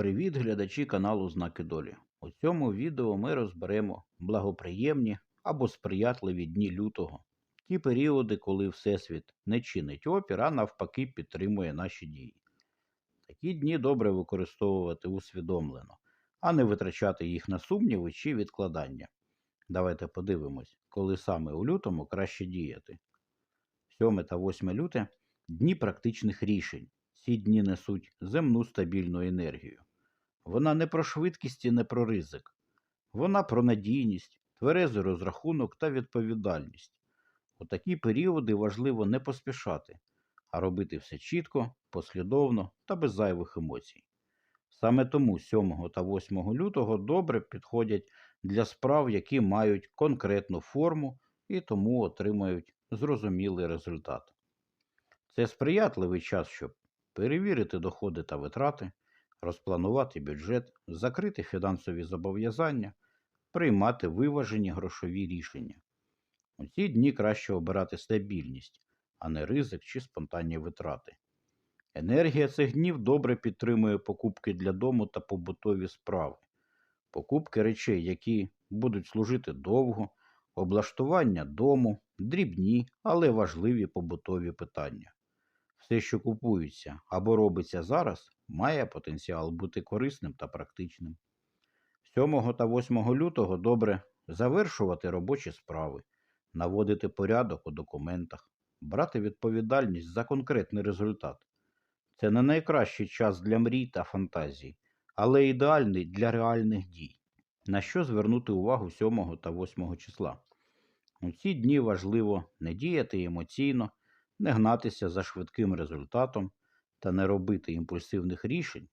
Привіт, глядачі каналу Знаки Долі. У цьому відео ми розберемо благоприємні або сприятливі дні лютого, ті періоди, коли Всесвіт не чинить опір, а навпаки підтримує наші дії. Такі дні добре використовувати усвідомлено, а не витрачати їх на сумніви чи відкладання. Давайте подивимось, коли саме у лютому краще діяти. 7 та 8 люте дні практичних рішень. Ці дні несуть земну стабільну енергію. Вона не про швидкість і не про ризик. Вона про надійність, тверезий розрахунок та відповідальність. У такі періоди важливо не поспішати, а робити все чітко, послідовно та без зайвих емоцій. Саме тому 7 та 8 лютого добре підходять для справ, які мають конкретну форму і тому отримають зрозумілий результат. Це сприятливий час, щоб перевірити доходи та витрати, розпланувати бюджет, закрити фінансові зобов'язання, приймати виважені грошові рішення. У ці дні краще обирати стабільність, а не ризик чи спонтанні витрати. Енергія цих днів добре підтримує покупки для дому та побутові справи, покупки речей, які будуть служити довго, облаштування дому, дрібні, але важливі побутові питання. Все, що купується або робиться зараз, має потенціал бути корисним та практичним. 7 та 8 лютого добре завершувати робочі справи, наводити порядок у документах, брати відповідальність за конкретний результат. Це не найкращий час для мрій та фантазій, але ідеальний для реальних дій. На що звернути увагу 7 та 8 числа? У ці дні важливо не діяти емоційно, не гнатися за швидким результатом та не робити імпульсивних рішень.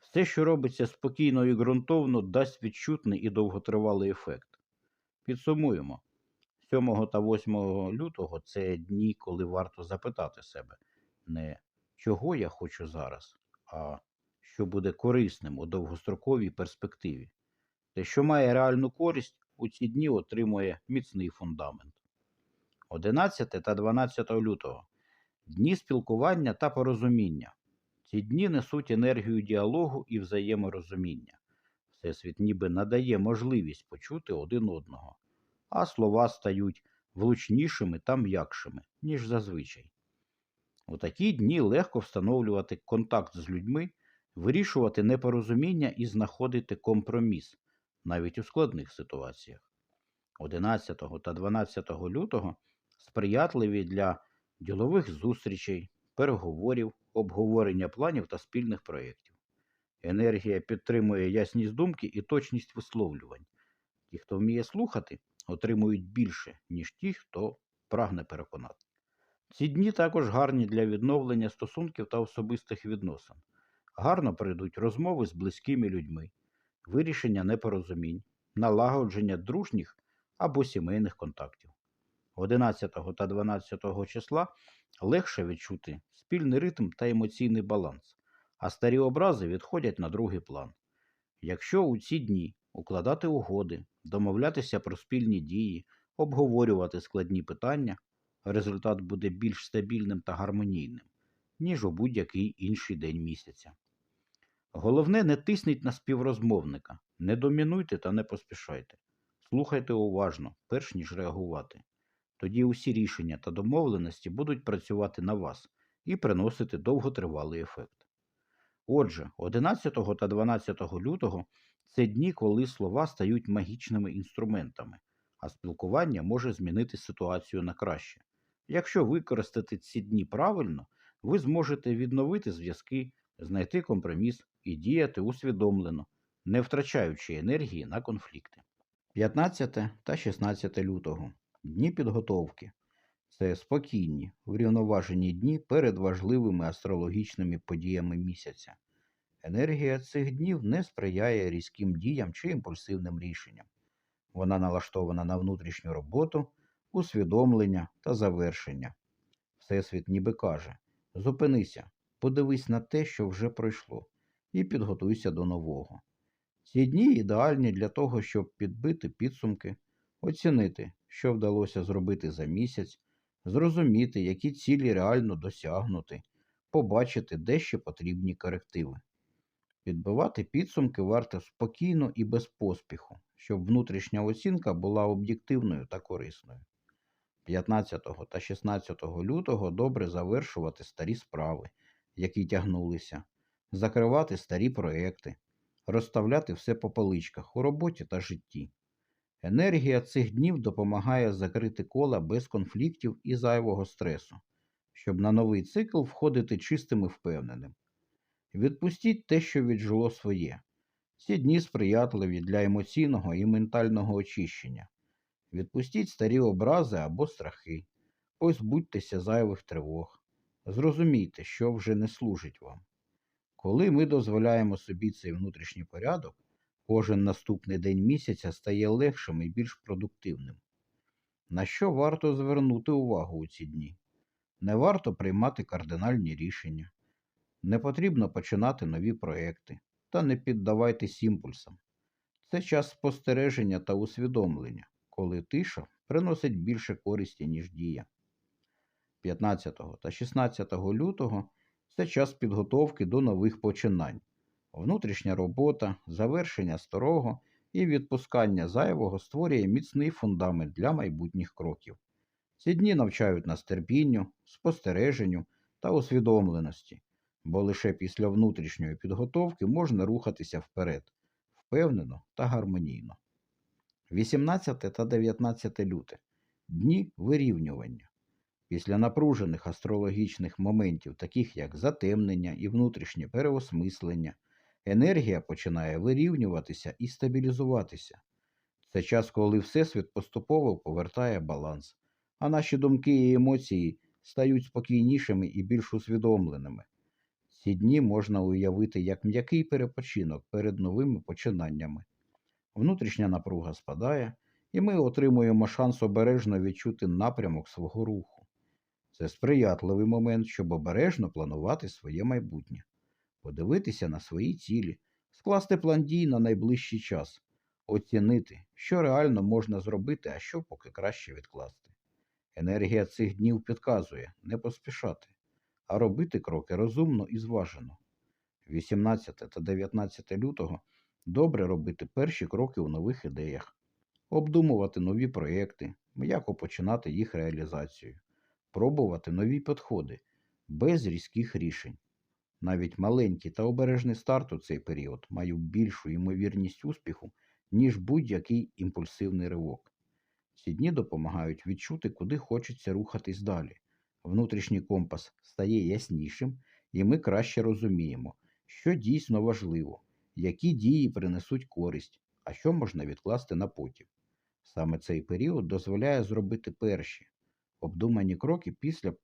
Все, що робиться спокійно і ґрунтовно, дасть відчутний і довготривалий ефект. Підсумуємо. 7 та 8 лютого це дні, коли варто запитати себе не чого я хочу зараз, а що буде корисним у довгостроковій перспективі. Те, що має реальну користь, у ці дні отримує міцний фундамент. 11 та 12 лютого дні спілкування та порозуміння. Ці дні несуть енергію діалогу і взаєморозуміння. Всесвіт ніби надає можливість почути один одного, а слова стають влучнішими та м'якшими, ніж зазвичай. У такі дні легко встановлювати контакт з людьми, вирішувати непорозуміння і знаходити компроміс навіть у складних ситуаціях. 11 та 12 лютого сприятливі для ділових зустрічей, переговорів, обговорення планів та спільних проєктів. Енергія підтримує ясність думки і точність висловлювань. Ті, хто вміє слухати, отримують більше, ніж ті, хто прагне переконати. Ці дні також гарні для відновлення стосунків та особистих відносин. Гарно прийдуть розмови з близькими людьми, вирішення непорозумінь, налагодження дружніх або сімейних контактів. 11 та 12 числа легше відчути спільний ритм та емоційний баланс, а старі образи відходять на другий план. Якщо у ці дні укладати угоди, домовлятися про спільні дії, обговорювати складні питання, результат буде більш стабільним та гармонійним, ніж у будь-який інший день місяця. Головне, не тисніть на співрозмовника, не домінуйте та не поспішайте. Слухайте уважно, перш ніж реагувати. Тоді усі рішення та домовленості будуть працювати на вас і приносити довготривалий ефект. Отже, 11 та 12 лютого це дні, коли слова стають магічними інструментами, а спілкування може змінити ситуацію на краще. Якщо використати ці дні правильно, ви зможете відновити зв'язки, знайти компроміс і діяти усвідомлено, не втрачаючи енергії на конфлікти. 15 та 16 лютого дні підготовки. Це спокійні, врівноважені дні перед важливими астрологічними подіями місяця. Енергія цих днів не сприяє різким діям чи імпульсивним рішенням. Вона налаштована на внутрішню роботу, усвідомлення та завершення. Всесвіт ніби каже: зупинися, подивись на те, що вже пройшло, і підготуйся до нового. Ці дні ідеальні для того, щоб підбити підсумки, оцінити, що вдалося зробити за місяць, зрозуміти, які цілі реально досягнути, побачити, де ще потрібні корективи. Підбивати підсумки варто спокійно і без поспіху, щоб внутрішня оцінка була об'єктивною та корисною. 15 та 16 лютого добре завершувати старі справи, які тягнулися, закривати старі проекти, розставляти все по поличках у роботі та житті. Енергія цих днів допомагає закрити кола без конфліктів і зайвого стресу, щоб на новий цикл входити чистим і впевненим. Відпустіть те, що віджило своє. Ці дні сприятливі для емоційного і ментального очищення. Відпустіть старі образи або страхи, позбудьтеся зайвих тривог. Зрозумійте, що вже не служить вам. Коли ми дозволяємо собі цей внутрішній порядок, кожен наступний день місяця стає легшим і більш продуктивним. На що варто звернути увагу у ці дні? Не варто приймати кардинальні рішення, не потрібно починати нові проекти та не піддавайтесь імпульсам. Це час спостереження та усвідомлення, коли тиша приносить більше користі, ніж дія. 15 та 16 лютого це час підготовки до нових починань, внутрішня робота, завершення старого і відпускання зайвого створює міцний фундамент для майбутніх кроків. Ці дні навчають нас терпінню, спостереженню та усвідомленості, бо лише після внутрішньої підготовки можна рухатися вперед, впевнено та гармонійно. 18 та 19 люте дні вирівнювання. Після напружених астрологічних моментів, таких як затемнення і внутрішнє переосмислення, енергія починає вирівнюватися і стабілізуватися. Це час, коли Всесвіт поступово повертає баланс, а наші думки і емоції стають спокійнішими і більш усвідомленими. Ці дні можна уявити як м'який перепочинок перед новими починаннями. Внутрішня напруга спадає, і ми отримуємо шанс обережно відчути напрямок свого руху. Це сприятливий момент, щоб обережно планувати своє майбутнє, подивитися на свої цілі, скласти план дій на найближчий час, оцінити, що реально можна зробити, а що поки краще відкласти. Енергія цих днів підказує не поспішати, а робити кроки розумно і зважено. 18 та 19 лютого добре робити перші кроки у нових ідеях, обдумувати нові проєкти, м'яко починати їх реалізацію, пробувати нові підходи без різких рішень. Навіть маленький та обережний старт у цей період мають більшу ймовірність успіху, ніж будь-який імпульсивний ривок. Ці дні допомагають відчути, куди хочеться рухатись далі. Внутрішній компас стає яснішим, і ми краще розуміємо, що дійсно важливо, які дії принесуть користь, а що можна відкласти на потім. Саме цей період дозволяє зробити перші обдумані кроки після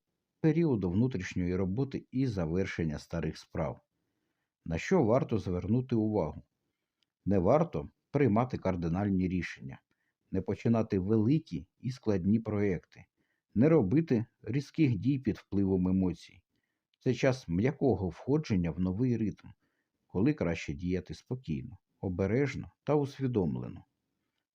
періоду внутрішньої роботи і завершення старих справ. На що варто звернути увагу? Не варто приймати кардинальні рішення, не починати великі і складні проекти, не робити різких дій під впливом емоцій. Це час м'якого входження в новий ритм, коли краще діяти спокійно, обережно та усвідомлено.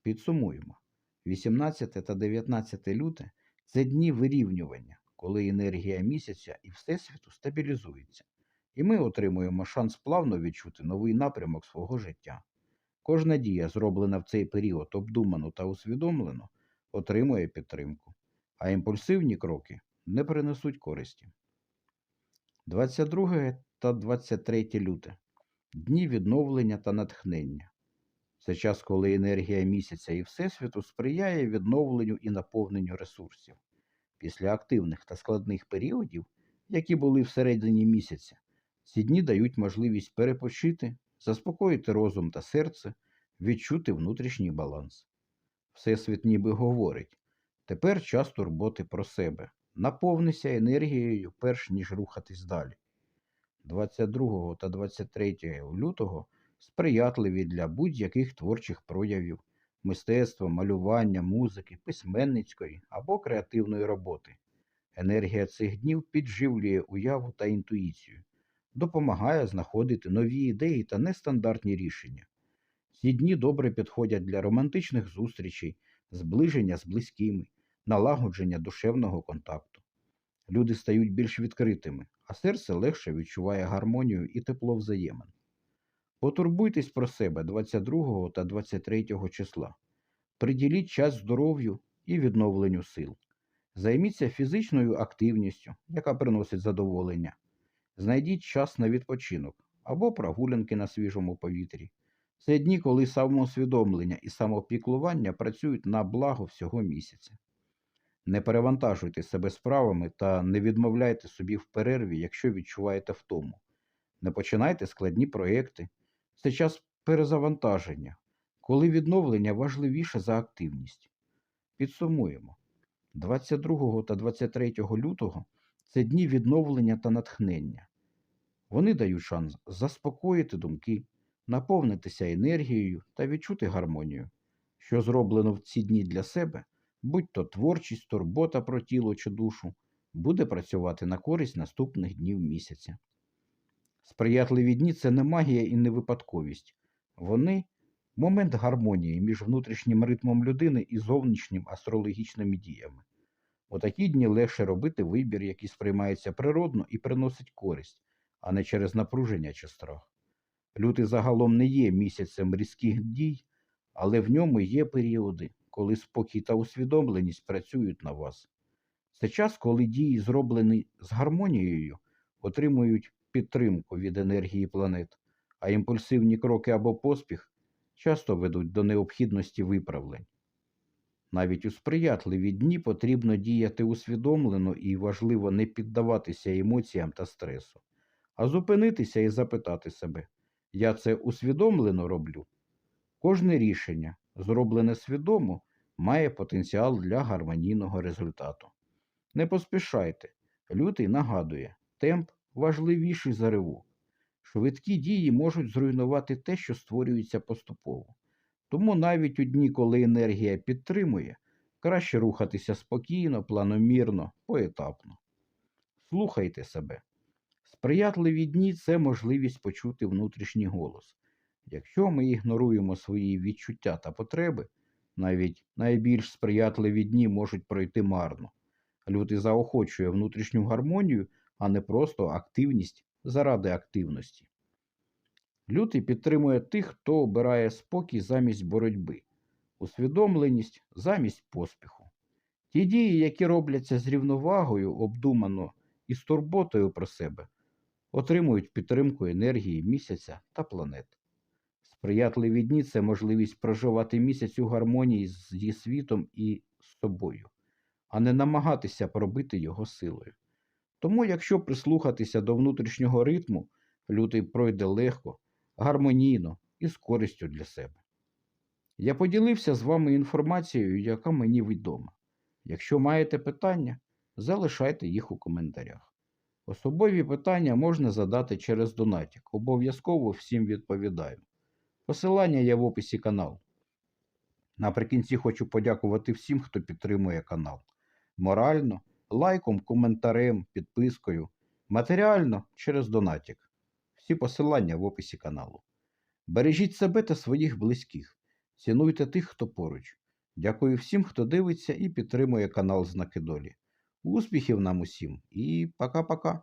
Підсумуємо: 18 та 19 люте це дні вирівнювання, коли енергія місяця і Всесвіту стабілізується, і ми отримуємо шанс плавно відчути новий напрямок свого життя. Кожна дія, зроблена в цей період обдумано та усвідомлено, отримує підтримку, а імпульсивні кроки не принесуть користі. 22 та 23 люте дні відновлення та натхнення. Це час, коли енергія місяця і Всесвіту сприяє відновленню і наповненню ресурсів. Після активних та складних періодів, які були всередині місяця, ці дні дають можливість перепочити, заспокоїти розум та серце, відчути внутрішній баланс. Всесвіт ніби говорить тепер час турботи про себе, наповнися енергією, перш ніж рухатись далі. 22 та 23 лютого сприятливі для будь-яких творчих проявів, мистецтва, малювання, музики, письменницької або креативної роботи. Енергія цих днів підживлює уяву та інтуїцію, допомагає знаходити нові ідеї та нестандартні рішення. Ці дні добре підходять для романтичних зустрічей, зближення з близькими, налагодження душевного контакту. Люди стають більш відкритими, а серце легше відчуває гармонію і тепло взаємин. Потурбуйтесь про себе 22 та 23 числа. Приділіть час здоров'ю і відновленню сил. Займіться фізичною активністю, яка приносить задоволення. Знайдіть час на відпочинок або прогулянки на свіжому повітрі. Це дні, коли самоусвідомлення і самопіклування працюють на благо всього місяця. Не перевантажуйте себе справами та не відмовляйте собі в перерві, якщо відчуваєте втому. Не починайте складні проекти. Це час перезавантаження, коли відновлення важливіше за активність. Підсумуємо. 22 та 23 лютого це дні відновлення та натхнення. Вони дають шанс заспокоїти думки, наповнитися енергією та відчути гармонію, що зроблено в ці дні для себе, будь то творчість, турбота про тіло чи душу, буде працювати на користь наступних днів місяця. Сприятливі дні це не магія і не випадковість. Вони момент гармонії між внутрішнім ритмом людини і зовнішнім астрологічними діями. У такі дні легше робити вибір, який сприймається природно і приносить користь, а не через напруження чи страх. Лютий загалом не є місяцем різких дій, але в ньому є періоди, коли спокій та усвідомленість працюють на вас. Це час, коли дії, зроблені з гармонією, отримують підтримку від енергії планет, а імпульсивні кроки або поспіх часто ведуть до необхідності виправлень. Навіть у сприятливі дні потрібно діяти усвідомлено і важливо не піддаватися емоціям та стресу, а зупинитися і запитати себе, я це усвідомлено роблю? Кожне рішення, зроблене свідомо, має потенціал для гармонійного результату. Не поспішайте. Лютий нагадує, темп важливіший за ривок. Швидкі дії можуть зруйнувати те, що створюється поступово. Тому навіть у дні, коли енергія підтримує, краще рухатися спокійно, планомірно, поетапно. Слухайте себе. Сприятливі дні це можливість почути внутрішній голос. Якщо ми ігноруємо свої відчуття та потреби, навіть найбільш сприятливі дні можуть пройти марно. Лютий заохочує внутрішню гармонію, а не просто активність заради активності. Лютий підтримує тих, хто обирає спокій замість боротьби, усвідомленість замість поспіху. Ті дії, які робляться з рівновагою, обдумано і з турботою про себе, отримують підтримку енергії місяця та планет. Сприятливі дні це можливість проживати місяць у гармонії зі світом і з собою, а не намагатися пробити його силою. Тому, якщо прислухатися до внутрішнього ритму, лютий пройде легко, гармонійно і з користю для себе. Я поділився з вами інформацією, яка мені відома. Якщо маєте питання, залишайте їх у коментарях. Особові питання можна задати через донатік. Обов'язково всім відповідаю. Посилання є в описі каналу. Наприкінці хочу подякувати всім, хто підтримує канал. Морально, лайком, коментарем, підпискою, матеріально через донатік. Всі посилання в описі каналу. Бережіть себе та своїх близьких. Цінуйте тих, хто поруч. Дякую всім, хто дивиться і підтримує канал Знаки Долі. Успіхів нам усім і пока-пока!